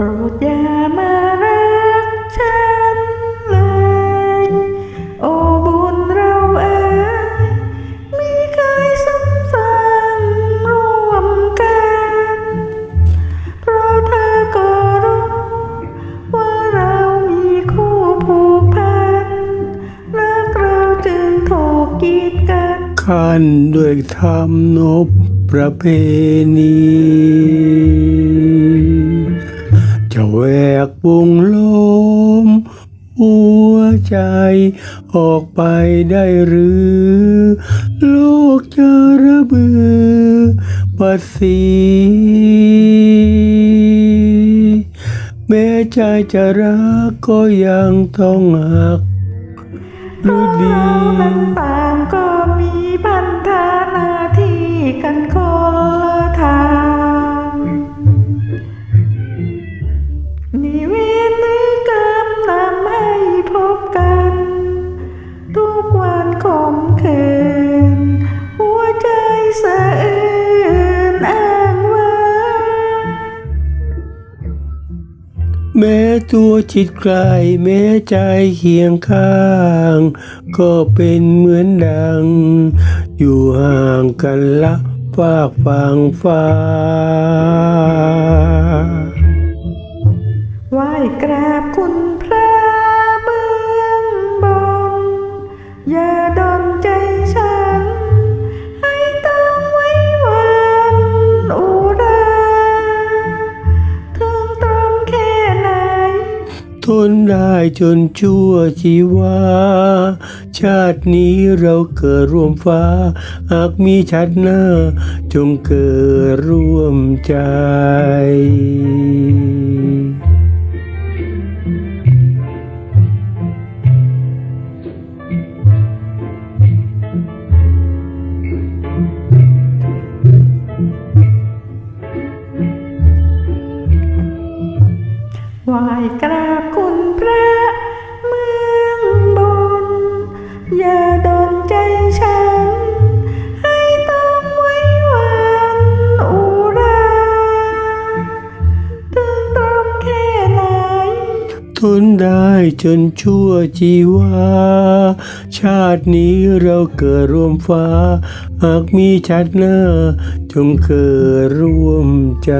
โปรดอย่ามารักฉันเลย โอ้บุญเราเอ๋ยมีเคยสมสังร่วมกัน เพราะเธอก็รู้ ว่าเรามีคู่ผูกพันรักเราจึงถูกกีดกันขั้นด้วยธรรมนบประเพณี หัวใจ ออกไปได้หรือ โลกจะระเบือปัสสีแม้ใจจะรักก็ยังต้องหักรือดี สะอื้นอ้างว้าแม้ตัวจิตไกลแม้ใจเคียงข้าง ก็เป็นเหมือนดัง อยู่ห่างกันละฝากฟังฟ้าไหว้กราบคุณพระ ทนได้จนชั่วชีวา ชาตินี้เราเกิดร่วมฟ้า หากมีชาติหน้า จงเกิดร่วมใจ ไหว้กราบคุณพระเมืองบน อย่าโดนใจฉัน ให้ต้องไว้วันอุราถึงตรมแค่ไหน ทนได้จนชั่วชีวา ชาตินี้เราเกิดร่วมฟ้า หากมีชาติหน้า จงเกิดร่วมใจ